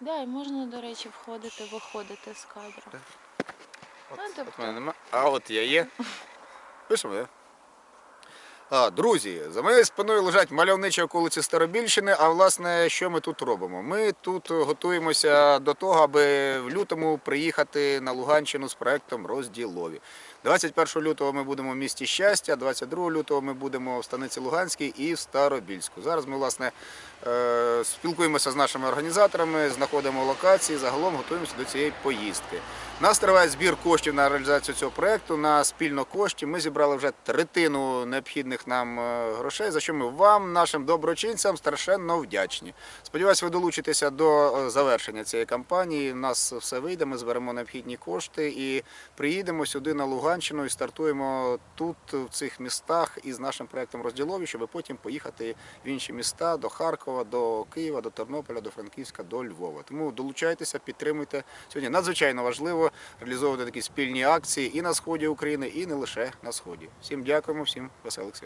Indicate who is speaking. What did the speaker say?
Speaker 1: Да, і можна, до речі, входити, виходити з кадру.
Speaker 2: От,
Speaker 1: Ну, тобто-
Speaker 2: от мене нема. А от я є. Пишемо, я. А, друзі, за моєю спиною лежать мальовничі околиці Старобільщини. А власне, що ми тут робимо? Ми тут готуємося до того, аби в лютому приїхати на Луганщину з проектом розділові. 21 лютого ми будемо в місті щастя, 22 лютого ми будемо в станиці Луганській і в Старобільську. Зараз ми власне е, спілкуємося з нашими організаторами, знаходимо локації, загалом готуємося до цієї поїздки. Нас триває збір коштів на реалізацію цього проекту на спільно кошти. Ми зібрали вже третину необхідних нам е, грошей, за що ми вам, нашим доброчинцям, страшенно вдячні. Сподіваюсь, ви долучитеся до е, завершення цієї кампанії. У нас все вийде, ми зберемо необхідні кошти і приїдемо сюди на Луганщину і стартуємо тут, в цих містах, із нашим проектом розділові, щоб потім поїхати в інші міста до Харкова, до Києва, до Тернополя, до Франківська, до Львова. Тому долучайтеся, підтримуйте. Сьогодні надзвичайно важливо реалізовувати такі спільні акції і на сході України, і не лише на сході. Всім дякуємо, всім веселих свят.